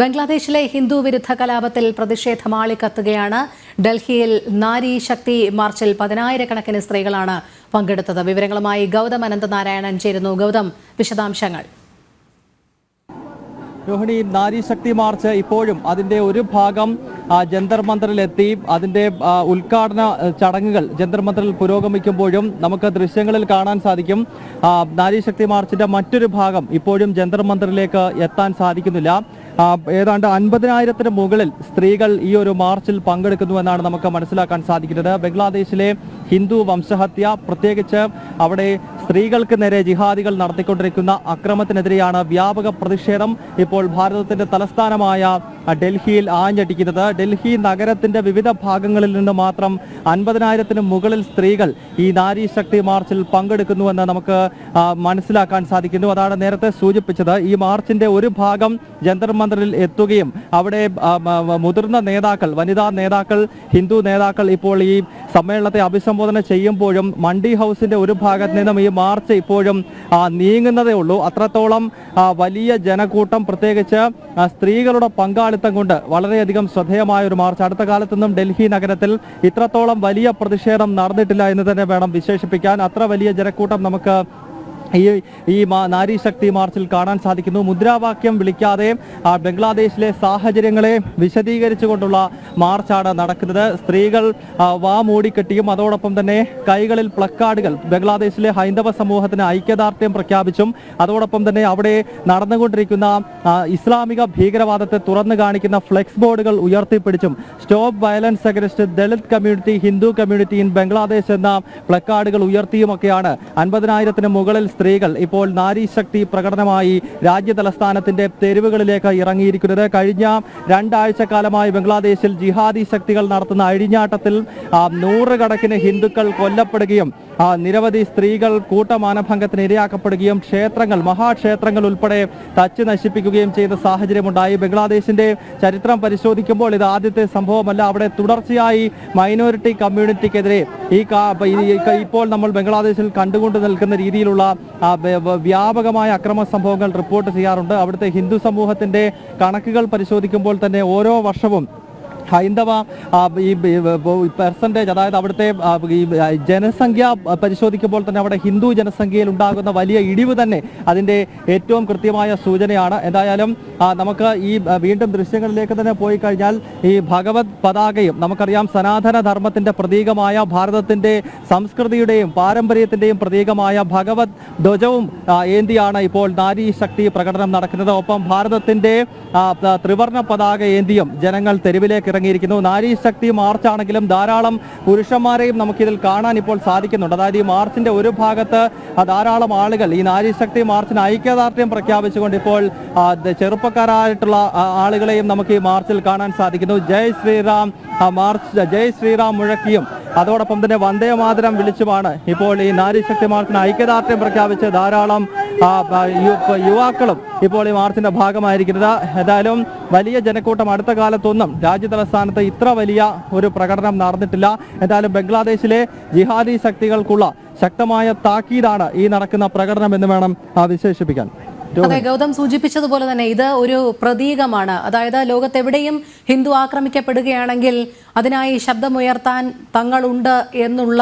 ബംഗ്ലാദേശിലെ ഹിന്ദു വിരുദ്ധ കലാപത്തിൽ പ്രതിഷേധം ആളിക്കത്തുകയാണ്. ഡൽഹിയിൽ നാരി ശക്തി മാർച്ചിൽ പതിനായിരക്കണക്കിന് സ്ത്രീകളാണ് പങ്കെടുത്തത്. വിവരങ്ങളുമായി ഗൗതം അനന്തനാരായണൻ ചേരുന്നു. ഗൗതം വിശദാംശങ്ങൾ. രോഹിണി നാരീശക്തി മാർച്ച് ഇപ്പോഴും അതിന്റെ ഒരു ഭാഗം ജന്തർ മന്ദറിലെത്തി അതിന്റെ ആ, ഉദ്ഘാടന ചടങ്ങുകൾ ജന്തർ മന്ദറിൽ പുരോഗമിക്കുമ്പോഴും നമുക്ക് ദൃശ്യങ്ങളിൽ കാണാൻ സാധിക്കും. നാരീശക്തി മാർച്ചിന്റെ മറ്റൊരു ഭാഗം ഇപ്പോഴും ജന്തർ മന്ദറിലേക്ക് എത്താൻ സാധിക്കുന്നില്ല. ഏതാണ്ട് അൻപതിനായിരത്തിന് മുകളിൽ സ്ത്രീകൾ ഈ ഒരു മാർച്ചിൽ പങ്കെടുക്കുന്നുവെന്നാണ് നമുക്ക് മനസ്സിലാക്കാൻ സാധിക്കുന്നത്. ബംഗ്ലാദേശിലെ ഹിന്ദു വംശഹത്യ പ്രത്യേകിച്ച് അവിടെ സ്ത്രീകൾക്ക് നേരെ ജിഹാദികൾ നടത്തിക്കൊണ്ടിരിക്കുന്ന അക്രമത്തിനെതിരെയാണ് വ്യാപക പ്രതിഷേധം. ഇപ്പോൾ ഭാരതത്തിന്റെ തലസ്ഥാനമായ ഡൽഹിയിൽ ആഞ്ഞടിക്കുന്നത്. ഡൽഹി നഗരത്തിന്റെ വിവിധ ഭാഗങ്ങളിൽ നിന്ന് മാത്രം അൻപതിനായിരത്തിന് മുകളിൽ സ്ത്രീകൾ ഈ നാരി ശക്തി മാർച്ചിൽ പങ്കെടുക്കുന്നുവെന്ന് നമുക്ക് മനസ്സിലാക്കാൻ സാധിക്കുന്നു. അതാണ് നേരത്തെ സൂചിപ്പിച്ചത്. ഈ മാർച്ചിന്റെ ഒരു ഭാഗം ജന്തർ മന്ദറിൽ എത്തുകയും അവിടെ മുതിർന്ന നേതാക്കൾ വനിതാ നേതാക്കൾ ഹിന്ദു നേതാക്കൾ ഇപ്പോൾ ഈ സമ്മേളനത്തെ അഭിസംബോധന ചെയ്യുമ്പോഴും മണ്ടി ഹൗസിന്റെ ഒരു ഭാഗത്ത് നിന്നും ഈ മാർച്ച് ഇപ്പോഴും നീങ്ങുന്നതേ ഉള്ളൂ. അത്രത്തോളം വലിയ ജനക്കൂട്ടം പ്രത്യേകിച്ച് സ്ത്രീകളുടെ പങ്കാളിത്തം കൊണ്ട് വളരെയധികം ശ്രദ്ധേയമായ ഒരു മാർച്ച്. അടുത്ത കാലത്തൊന്നും ഡൽഹി നഗരത്തിൽ ഇത്രത്തോളം വലിയ പ്രതിഷേധം നടന്നിട്ടില്ല എന്ന് തന്നെ വേണം വിശേഷിപ്പിക്കാൻ. അത്ര വലിയ ജനക്കൂട്ടം നമുക്ക് ഈ ഈ നാരീശക്തി മാർച്ചിൽ കാണാൻ സാധിക്കുന്നു. മുദ്രാവാക്യം വിളിക്കാതെ ബംഗ്ലാദേശിലെ സാഹചര്യങ്ങളെ വിശദീകരിച്ചുകൊണ്ടുള്ള മാർച്ചാണ് നടക്കുന്നത്. സ്ത്രീകൾ വാ മൂടിക്കെട്ടിയും അതോടൊപ്പം തന്നെ കൈകളിൽ പ്ലക്കാർഡുകൾ ബംഗ്ലാദേശിലെ ഹൈന്ദവ സമൂഹത്തിന് ഐക്യദാർഢ്യം പ്രഖ്യാപിച്ചും അതോടൊപ്പം തന്നെ അവിടെ നടന്നുകൊണ്ടിരിക്കുന്ന ഇസ്ലാമിക ഭീകരവാദത്തെ തുറന്നു കാണിക്കുന്ന ഫ്ലെക്സ് ബോർഡുകൾ ഉയർത്തിപ്പിടിച്ചും stop violence against Dalit community Hindu community in Bangladesh എന്ന പ്ലക്കാർഡുകൾ ഉയർത്തിയുമൊക്കെയാണ്. അൻപതിനായിരത്തിന് മുകളിൽ സ്ത്രീകൾ ഇപ്പോൾ നാരീശക്തി പ്രകടനമായി രാജ്യ തലസ്ഥാനത്തിന്റെ തെരുവുകളിലേക്ക് ഇറങ്ങിയിരിക്കുന്നത്. കഴിഞ്ഞ രണ്ടാഴ്ച കാലമായി ബംഗ്ലാദേശിൽ ജിഹാദി ശക്തികൾ നടത്തുന്ന അഴിഞ്ഞാട്ടത്തിൽ നൂറുകണക്കിന് ഹിന്ദുക്കൾ കൊല്ലപ്പെടുകയും നിരവധി സ്ത്രീകൾ കൂട്ടമാനഭംഗത്തിന് ഇരയാക്കപ്പെടുകയും ക്ഷേത്രങ്ങൾ മഹാക്ഷേത്രങ്ങൾ ഉൾപ്പെടെ തച്ചു നശിപ്പിക്കുകയും ചെയ്ത സാഹചര്യമുണ്ടായി. ബംഗ്ലാദേശിന്റെ ചരിത്രം പരിശോധിക്കുമ്പോൾ ഇത് ആദ്യത്തെ സംഭവമല്ല. അവിടെ തുടർച്ചയായി മൈനോറിറ്റി കമ്മ്യൂണിറ്റിക്കെതിരെ ഈ ഇപ്പോൾ നമ്മൾ ബംഗ്ലാദേശിൽ കണ്ടുകൊണ്ട് നിൽക്കുന്ന രീതിയിലുള്ള വ്യാപകമായ അക്രമ സംഭവങ്ങൾ റിപ്പോർട്ട് ചെയ്യാറുണ്ട്. അവിടുത്തെ ഹിന്ദു സമൂഹത്തിന്റെ കണക്കുകൾ പരിശോധിക്കുമ്പോൾ തന്നെ ഓരോ വർഷവും ഹൈന്ദവ ഈ പെർസെന്റേജ് അതായത് അവിടുത്തെ ഈ ജനസംഖ്യ പരിശോധിക്കുമ്പോൾ തന്നെ അവിടെ ഹിന്ദു ജനസംഖ്യയിൽ ഉണ്ടാകുന്ന വലിയ ഇടിവ് തന്നെ അതിന്റെ ഏറ്റവും കൃത്യമായ സൂചനയാണ്. എന്തായാലും നമുക്ക് ഈ വീണ്ടും ദൃശ്യങ്ങളിലേക്ക് തന്നെ പോയി കഴിഞ്ഞാൽ ഈ ഭഗവത് പതാകയും നമുക്കറിയാം സനാതന ധർമ്മത്തിന്റെ പ്രതീകമായ ഭാരതത്തിന്റെ സംസ്കൃതിയുടെയും പാരമ്പര്യത്തിന്റെയും പ്രതീകമായ ഭഗവത് ധ്വജവും ഏന്തിയാണ് ഇപ്പോൾ നാരി ശക്തി പ്രകടനം നടക്കുന്നത്. ഒപ്പം ഭാരതത്തിന്റെ ത്രിവർണ പതാക ഏന്തിയും ജനങ്ങൾ തെരുവിലേക്ക് ഇറങ്ങിയിരിക്കുന്നു നാരി ശക്തി മാർച്ച് ആണെങ്കിലും ധാരാളം പുരുഷന്മാരെയും നമുക്കിതിൽ കാണാൻ ഇപ്പോൾ സാധിക്കുന്നുണ്ട്. അതായത് ഈ മാർച്ചിന്റെ ഒരു ഭാഗത്ത് ധാരാളം ആളുകൾ ഈ നാരി ശക്തി മാർച്ചിന് ഐക്യദാർഢ്യം പ്രഖ്യാപിച്ചുകൊണ്ട് ഇപ്പോൾ ചെറുപ്പക്കാരായിട്ടുള്ള ആളുകളെയും നമുക്ക് ഈ മാർച്ചിൽ കാണാൻ സാധിക്കുന്നു. ജയ് ശ്രീറാം മാർച്ച് ജയ് ശ്രീറാം മുഴക്കിയും അതോടൊപ്പം തന്നെ വന്ദേ മാതരം വിളിച്ചുമാണ് ഇപ്പോൾ ഈ നാരീശക്തി മാർച്ചിന് ഐക്യദാർഢ്യം പ്രഖ്യാപിച്ച് ധാരാളം യുവാക്കളും ഇപ്പോൾ ഈ മാർച്ചിന്റെ ഭാഗമായിരിക്കുന്നത്. ഏതായാലും വലിയ ജനക്കൂട്ടം അടുത്ത കാലത്തൊന്നും രാജ്യ തലസ്ഥാനത്ത് ഇത്ര വലിയ ഒരു പ്രകടനം നടന്നിട്ടില്ല. എന്തായാലും ബംഗ്ലാദേശിലെ ജിഹാദി ശക്തികൾക്കുള്ള ശക്തമായ താക്കീതാണ് ഈ നടക്കുന്ന പ്രകടനം എന്ന് വേണം വിശേഷിപ്പിക്കാൻ. അതെ ഗൗതം സൂചിപ്പിച്ചതുപോലെ തന്നെ ഇത് ഒരു പ്രതീകമാണ്. അതായത് ലോകത്തെവിടെയും ഹിന്ദു ആക്രമിക്കപ്പെടുകയാണെങ്കിൽ അതിനായി ശബ്ദമുയർത്താൻ തങ്ങളുണ്ട് എന്നുള്ള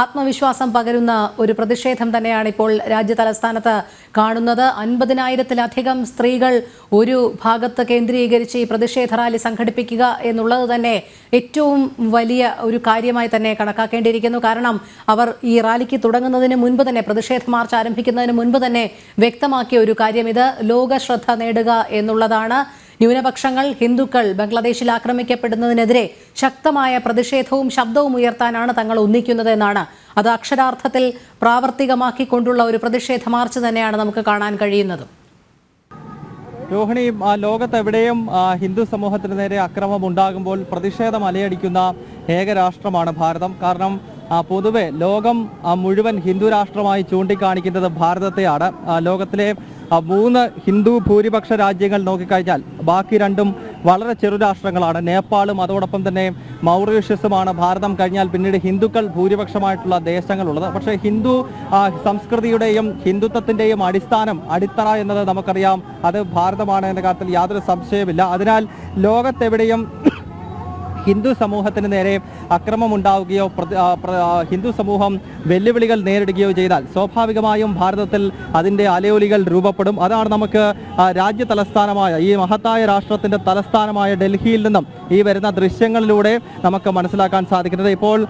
ആത്മവിശ്വാസം പകരുന്ന ഒരു പ്രതിഷേധം തന്നെയാണ് ഇപ്പോൾ രാജ്യ തലസ്ഥാനത്ത് കാണുന്നത്. അൻപതിനായിരത്തിലധികം സ്ത്രീകൾ ഒരു ഭാഗത്ത് കേന്ദ്രീകരിച്ച് ഈ പ്രതിഷേധ റാലി സംഘടിപ്പിക്കുക എന്നുള്ളത് തന്നെ ഏറ്റവും വലിയ ഒരു കാര്യമായി തന്നെ കണക്കാക്കേണ്ടിയിരിക്കുന്നു. കാരണം അവർ ഈ റാലിക്ക് തുടങ്ങുന്നതിന് മുൻപ് തന്നെ പ്രതിഷേധ മാർച്ച് ആരംഭിക്കുന്നതിന് മുൻപ് തന്നെ വ്യക്തമാക്കിയ ഒരു കാര്യം ഇത് ലോക ശ്രദ്ധ നേടുക എന്നുള്ളതാണ്. ന്യൂനപക്ഷങ്ങൾ ഹിന്ദുക്കൾ ബംഗ്ലാദേശിൽ ആക്രമിക്കപ്പെടുന്നതിനെതിരെ ശക്തമായ പ്രതിഷേധവും ശബ്ദവും ഉയർത്താനാണ് തങ്ങൾ ഒന്നിക്കുന്നതെന്നാണ് അത് അക്ഷരാർത്ഥത്തിൽ പ്രാവർത്തികമാക്കിക്കൊണ്ടുള്ള ഒരു പ്രതിഷേധ മാർച്ച് തന്നെയാണ് നമുക്ക് കാണാൻ കഴിയുന്നത്. രോഹിണി ആ, ലോകത്തെവിടെയും ആ, ഹിന്ദു സമൂഹത്തിന് നേരെ അക്രമം ഉണ്ടാകുമ്പോൾ പ്രതിഷേധം അലയടിക്കുന്ന ഏക രാഷ്ട്രമാണ് ഭാരതം. കാരണം പൊതുവെ ലോകം മുഴുവൻ ഹിന്ദു രാഷ്ട്രമായി ചൂണ്ടിക്കാണിക്കുന്നത് ഭാരതത്തെയാണ്. ലോകത്തിലെ മൂന്ന് ഹിന്ദു ഭൂരിപക്ഷ രാജ്യങ്ങൾ നോക്കിക്കഴിഞ്ഞാൽ ബാക്കി രണ്ടും വളരെ ചെറു രാഷ്ട്രങ്ങളാണ്. നേപ്പാളും അതോടൊപ്പം തന്നെ മൗറീഷ്യസുമാണ് ഭാരതം കഴിഞ്ഞാൽ പിന്നീട് ഹിന്ദുക്കൾ ഭൂരിപക്ഷമായിട്ടുള്ള ദേശങ്ങളുള്ളത്. പക്ഷേ ഹിന്ദു സംസ്കൃതിയുടെയും ഹിന്ദുത്വത്തിന്റെയും അടിസ്ഥാനം അടിത്തറ എന്നത് നമുക്കറിയാം. അത് ഭാരതമാണ് എന്ന കാര്യത്തിൽ യാതൊരു സംശയമില്ല അതിനാൽ ലോകത്തെവിടെയും ഹിന്ദു സമൂഹത്തിന് നേരെ അക്രമം ഉണ്ടാവുകയോ പ്രതി- ആ, പ്ര- ആ, ഹിന്ദു സമൂഹം വെല്ലുവിളികൾ നേരിടുകയോ ചെയ്താൽ സ്വാഭാവികമായും ഭാരതത്തിൽ അതിന്റെ അലയൊലികൾ രൂപപ്പെടും. അതാണ് നമുക്ക് രാജ്യ തലസ്ഥാനമായ ഈ മഹത്തായ രാഷ്ട്രത്തിന്റെ തലസ്ഥാനമായ ഡൽഹിയിൽ നിന്നും ഈ വരുന്ന ദൃശ്യങ്ങളിലൂടെ നമുക്ക് മനസ്സിലാക്കാൻ സാധിക്കുന്നത്. ഇപ്പോൾ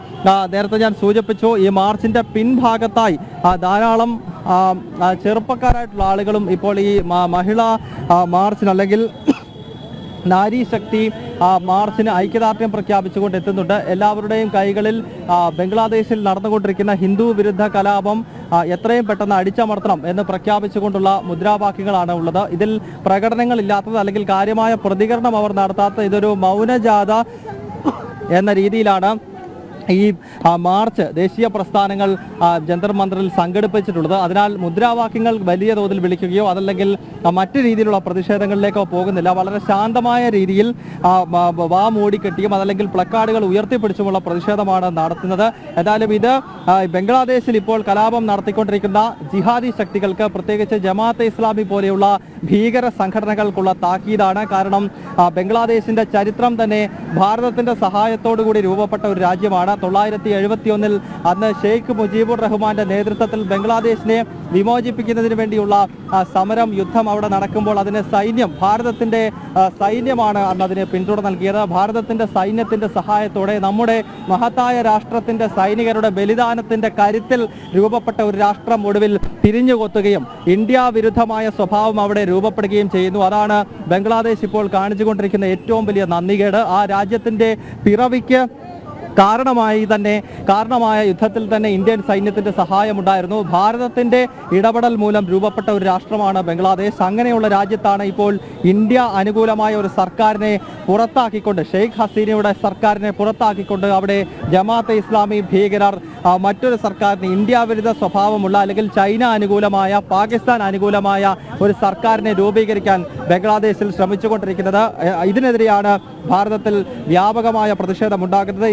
നേരത്തെ ഞാൻ സൂചിപ്പിച്ചു ഈ മാർച്ചിന്റെ പിൻഭാഗത്തായി ധാരാളം ചെറുപ്പക്കാരായിട്ടുള്ള ആളുകളും ഇപ്പോൾ ഈ മഹിളാ മാർച്ചിന് അല്ലെങ്കിൽ നാരി ശക്തി ആ, മാർച്ചിന് ഐക്യദാർഢ്യം പ്രഖ്യാപിച്ചുകൊണ്ട് എത്തുന്നുണ്ട്. എല്ലാവരുടെയും കൈകളിൽ ബംഗ്ലാദേശിൽ നടന്നുകൊണ്ടിരിക്കുന്ന ഹിന്ദു വിരുദ്ധ കലാപം എത്രയും പെട്ടെന്ന് അടിച്ചമർത്തണം എന്ന് പ്രഖ്യാപിച്ചുകൊണ്ടുള്ള മുദ്രാവാക്യങ്ങളാണ് ഉള്ളത്. ഇതിൽ പ്രകടനങ്ങൾ ഇല്ലാത്തത് അല്ലെങ്കിൽ കാര്യമായ പ്രതികരണം അവർ നടത്താത്ത ഇതൊരു മൗനജാഥ എന്ന രീതിയിലാണ്. ഈ മാർച്ച് ദേശീയ പ്രസ്ഥാനങ്ങൾ ജന്തർ മന്ദറിൽ സംഘടിപ്പിച്ചിട്ടുള്ളത്. അതിനാൽ മുദ്രാവാക്യങ്ങൾ വലിയ തോതിൽ വിളിക്കുകയോ അതല്ലെങ്കിൽ മറ്റു രീതിയിലുള്ള പ്രതിഷേധങ്ങളിലേക്കോ പോകുന്നില്ല. വളരെ ശാന്തമായ രീതിയിൽ വാ മൂടിക്കെട്ടിയും അതല്ലെങ്കിൽ പ്ലക്കാർഡുകൾ ഉയർത്തിപ്പിടിച്ചുമുള്ള പ്രതിഷേധമാണ് നടത്തുന്നത്. എന്തായാലും ഇത് ബംഗ്ലാദേശിൽ ഇപ്പോൾ കലാപം നടത്തിക്കൊണ്ടിരിക്കുന്ന ജിഹാദി ശക്തികൾക്ക് പ്രത്യേകിച്ച് ജമാഅത്തെ ഇസ്ലാമി പോലെയുള്ള ഭീകര സംഘടനകൾക്കുള്ള താക്കീതാണ്. കാരണം ബംഗ്ലാദേശിന്റെ ചരിത്രം തന്നെ ഭാരതത്തിന്റെ സഹായത്തോടു കൂടി രൂപപ്പെട്ട ഒരു രാജ്യമാണ്. തൊള്ളായിരത്തി എഴുപത്തി ഒന്നിൽ അന്ന് ഷെയ്ഖ് മുജീബുർ റഹ്മാന്റെ നേതൃത്വത്തിൽ ബംഗ്ലാദേശിനെ വിമോചിപ്പിക്കുന്നതിന് വേണ്ടിയുള്ള സമരം യുദ്ധം അവിടെ നടക്കുമ്പോൾ അതിന് സൈന്യം ഭാരതത്തിന്റെ സൈന്യമാണ് അന്ന് അതിന് പിന്തുണ നൽകിയത്. ഭാരതത്തിന്റെ സൈന്യത്തിന്റെ സഹായത്തോടെ നമ്മുടെ മഹത്തായ രാഷ്ട്രത്തിന്റെ സൈനികരുടെ ബലിദാനത്തിന്റെ കരുത്തിൽ രൂപപ്പെട്ട ഒരു രാഷ്ട്രം ഒടുവിൽ തിരിഞ്ഞുകൊത്തുകയും ഇന്ത്യ വിരുദ്ധമായ സ്വഭാവം അവിടെ രൂപപ്പെടുകയും ചെയ്യുന്നു. അതാണ് ബംഗ്ലാദേശ് ഇപ്പോൾ കാണിച്ചുകൊണ്ടിരിക്കുന്ന ഏറ്റവും വലിയ നന്ദികേട്. ആ രാജ്യത്തിന്റെ പിറവിക്ക് കാരണമായി തന്നെ കാരണമായ യുദ്ധത്തിൽ തന്നെ ഇന്ത്യൻ സൈന്യത്തിന്റെ സഹായമുണ്ടായിരുന്നു. ഭാരതത്തിന്റെ ഇടപെടൽ മൂലം രൂപപ്പെട്ട ഒരു രാഷ്ട്രമാണ് ബംഗ്ലാദേശ്. അങ്ങനെയുള്ള രാജ്യത്താണ് ഇപ്പോൾ ഇന്ത്യ അനുകൂലമായ ഒരു സർക്കാരിനെ പുറത്താക്കിക്കൊണ്ട് ഷെയ്ഖ് ഹസീനയുടെ സർക്കാരിനെ പുറത്താക്കിക്കൊണ്ട് അവിടെ ജമാഅത്തെ ഇസ്ലാമി ഭീകരർ മറ്റൊരു സർക്കാരിന് ഇന്ത്യ വിരുദ്ധ സ്വഭാവമുള്ള അല്ലെങ്കിൽ ചൈന അനുകൂലമായ പാകിസ്ഥാൻ അനുകൂലമായ ഒരു സർക്കാരിനെ രൂപീകരിക്കാൻ ബംഗ്ലാദേശിൽ ശ്രമിച്ചുകൊണ്ടിരിക്കുന്നത്. ഇതിനെതിരെയാണ് ഭാരതത്തിൽ വ്യാപകമായ പ്രതിഷേധം ഉണ്ടാകുന്നത്